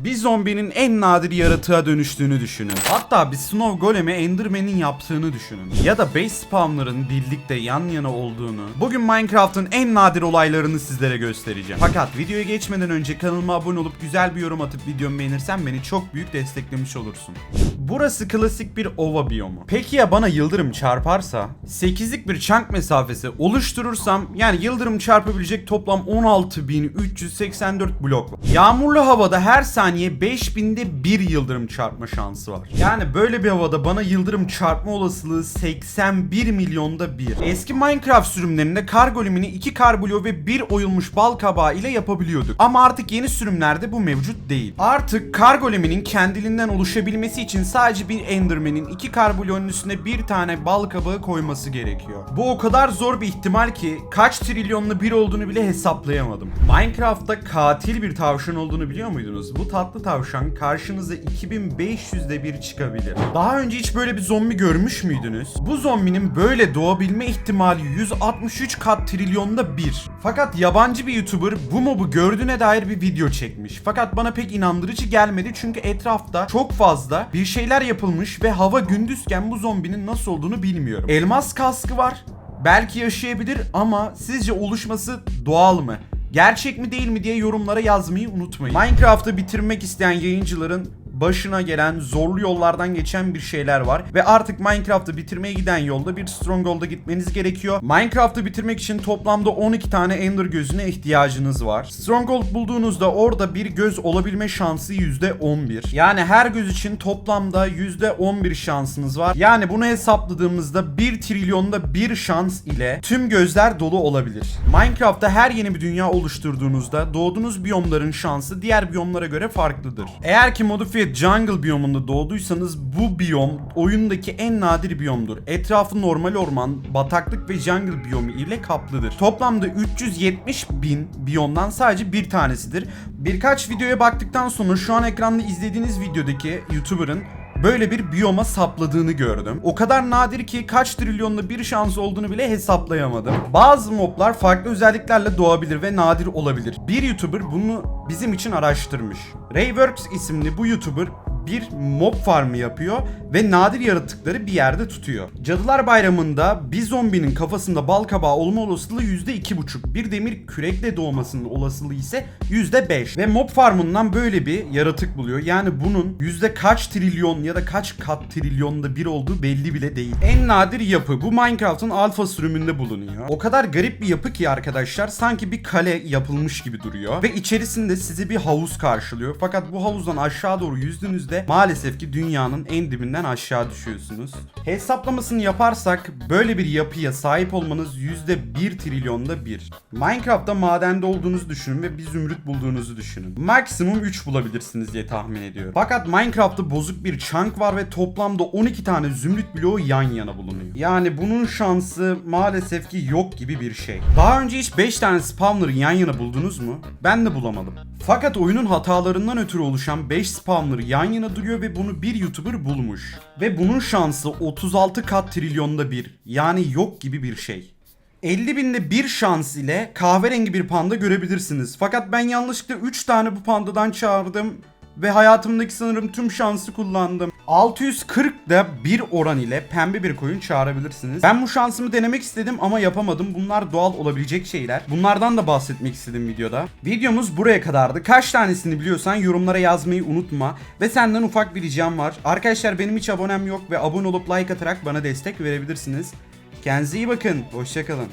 Bir zombinin en nadir yaratığa dönüştüğünü düşünün. Hatta bir Snow Golem'e Enderman'in yaptığını düşünün. Ya da base spawnların birlikte yan yana olduğunu. Bugün Minecraft'ın en nadir olaylarını sizlere göstereceğim. Fakat videoya geçmeden önce kanalıma abone olup güzel bir yorum atıp videomu beğenirsen beni çok büyük desteklemiş olursun. Burası klasik bir ova biyomu. Peki ya bana yıldırım çarparsa? 8'lik bir chunk mesafesi oluşturursam yani yıldırım çarpabilecek toplam 16.384 blok var. Yağmurlu havada her saniye 5000'de bir yıldırım çarpma şansı var. Yani böyle bir havada bana yıldırım çarpma olasılığı 81 milyonda bir. Eski Minecraft sürümlerinde kar golemini 2 kar bloğu ve 1 oyulmuş bal kabağı ile yapabiliyorduk. Ama artık yeni sürümlerde bu mevcut değil. Artık kar goleminin kendiliğinden oluşabilmesi için sadece bir enderman'in 2 kar bloğunun üstüne bir tane bal kabağı koyması gerekiyor. Bu o kadar zor bir ihtimal ki kaç trilyonlu bir olduğunu bile hesaplayamadım. Minecraft'ta katil bir tavşan olduğunu biliyor muydunuz? Bu tatlı tavşan karşınıza 2500'de bir çıkabilir. Daha önce hiç böyle bir zombi görmüş müydünüz? Bu zombinin böyle doğabilme ihtimali 163 kat trilyonda bir. Fakat yabancı bir YouTuber bu mobu gördüğüne dair bir video çekmiş. Fakat bana pek inandırıcı gelmedi çünkü etrafta çok fazla bir şeyler yapılmış ve hava gündüzken bu zombinin nasıl olduğunu bilmiyorum. Elmas kaskı var. Belki yaşayabilir ama sizce oluşması doğal mı? Gerçek mi değil mi diye yorumlara yazmayı unutmayın. Minecraft'ı bitirmek isteyen yayıncıların başına gelen zorlu yollardan geçen bir şeyler var ve artık Minecraft'ı bitirmeye giden yolda bir Stronghold'a gitmeniz gerekiyor. Minecraft'ı bitirmek için toplamda 12 tane Ender gözüne ihtiyacınız var. Stronghold bulduğunuzda orada bir göz olabilme şansı %11. Yani her göz için toplamda %11 şansınız var. Yani bunu hesapladığımızda 1 trilyonda bir şans ile tüm gözler dolu olabilir. Minecraft'ta her yeni bir dünya oluşturduğunuzda doğduğunuz biyomların şansı diğer biyomlara göre farklıdır. Eğer ki modifiye jungle biyomunda doğduysanız bu biyom oyundaki en nadir biyomdur. Etrafı normal orman, bataklık ve jungle biyomu ile kaplıdır. Toplamda 370 bin biyomdan sadece bir tanesidir. Birkaç videoya baktıktan sonra şu an ekranda izlediğiniz videodaki YouTuber'ın böyle bir biyoma sapladığını gördüm. O kadar nadir ki kaç trilyonda bir şans olduğunu bile hesaplayamadım. Bazı moblar farklı özelliklerle doğabilir ve nadir olabilir. Bir YouTuber bunu bizim için araştırmış. Rayworks isimli bu YouTuber bir mob farmı yapıyor ve nadir yaratıkları bir yerde tutuyor. Cadılar Bayramı'nda bir zombinin kafasında bal kabağı olma olasılığı %2,5. Bir demir kürekle doğmasının olasılığı ise %5. Ve mob farmından böyle bir yaratık buluyor. Yani bunun yüzde kaç trilyon ya da kaç kat trilyonda bir olduğu belli bile değil. En nadir yapı bu Minecraft'ın alfa sürümünde bulunuyor. O kadar garip bir yapı ki arkadaşlar sanki bir kale yapılmış gibi duruyor. Ve içerisinde sizi bir havuz karşılıyor. Fakat bu havuzdan aşağı doğru yüzdüğünüzde maalesef ki dünyanın en dibinden aşağı düşüyorsunuz. Hesaplamasını yaparsak böyle bir yapıya sahip olmanız %1 trilyonda bir. Minecraft'ta madende olduğunuzu düşünün ve bir zümrüt bulduğunuzu düşünün. Maksimum 3 bulabilirsiniz diye tahmin ediyorum. Fakat Minecraft'ta bozuk bir chunk var ve toplamda 12 tane zümrüt bloğu yan yana bulunuyor. Yani bunun şansı maalesef ki yok gibi bir şey. Daha önce hiç 5 tane spawner'ı yan yana buldunuz mu? Ben de bulamadım. Fakat oyunun hatalarından ötürü oluşan 5 spawner yan yana duruyor ve bunu bir YouTuber bulmuş. Ve bunun şansı 36 kat trilyonda bir. Yani yok gibi bir şey. 50 binde bir şans ile kahverengi bir panda görebilirsiniz. Fakat ben yanlışlıkla 3 tane bu pandadan çağırdım ve hayatımdaki sanırım tüm şansı kullandım. 640 da bir oran ile pembe bir koyun çağırabilirsiniz. Ben bu şansımı denemek istedim ama yapamadım. Bunlar doğal olabilecek şeyler. Bunlardan da bahsetmek istedim videoda. Videomuz buraya kadardı. Kaç tanesini biliyorsan yorumlara yazmayı unutma. Ve senden ufak bir ricam var. Arkadaşlar benim hiç abonem yok ve abone olup like atarak bana destek verebilirsiniz. Kendinize iyi bakın. Hoşçakalın.